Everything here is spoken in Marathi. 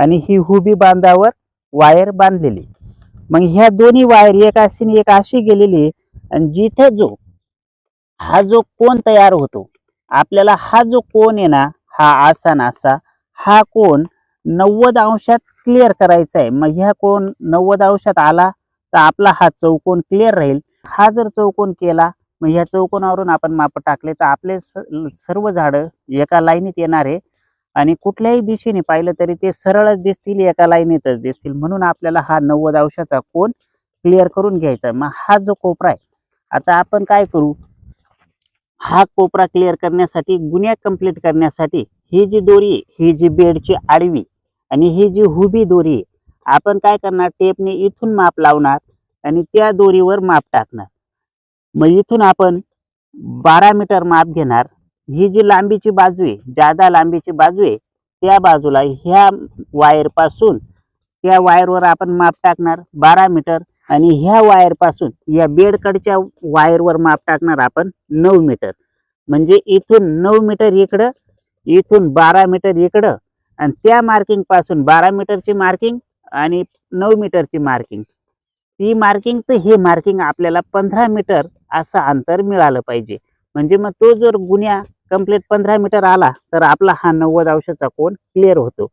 आणि ही हुबी बांधावर वायर बांधलेली. मग ह्या दोन्ही वायर एक अशी एक अशी गेलेली आहे. आणि जिथे जो हा जो कोण तयार होतो आपल्याला हा जो कोण आहे ना हा असा नासा हा कोण नव्वद अंशात क्लिअर करायचा आहे. मग ह्या कोण नव्वद अंशात आला तर आपला हा चौकोन क्लिअर राहील. हा जर चौकोन केला मग ह्या चौकोनावरून आपण माप टाकले तर आपले स- सर्व झाडं एका लाईनीत येणार आहे. आणि कुठल्याही दिशेने पाहिलं तरी ते सरळच दिसतील एका लाईनीतच दिसतील. म्हणून आपल्याला हा नव्वद अंशाचा कोण क्लिअर करून घ्यायचा मग हा जो कोपरा आहे आता आपण काय करू? हा कोपरा क्लिअर करण्यासाठी गुन्ह्या कंप्लीट करण्यासाठी ही जी दोरी आहे ही जी बेडची आडवी आणि ही जी हुबी दोरी आहे आपण काय करणार? टेपने इथून माप लावणार आणि त्या दोरीवर माप टाकणार. मग इथून आपण बारा मीटर माप घेणार. ही जी लांबीची बाजू आहे जादा लांबीची बाजू आहे त्या बाजूला ह्या वायरपासून त्या वायरवर आपण माप टाकणार बारा मीटर आणि ह्या वायरपासून या बेडकडच्या वायरवर माप टाकणार आपण नऊ मीटर म्हणजे इथून नऊ मीटर इकडं इथून बारा मीटर इकडं आणि त्या मार्किंगपासून बारा मीटरची मार्किंग आणि नऊ मीटरची मार्किंग ती मार्किंग तर हे मार्किंग आपल्याला पंधरा मीटर असं अंतर मिळालं पाहिजे. म्हणजे मग तो जर गुन्हा कंप्लीट पंधरा मीटर आला तर आपला हा नव्वद अंशाचा कोण क्लिअर होतो.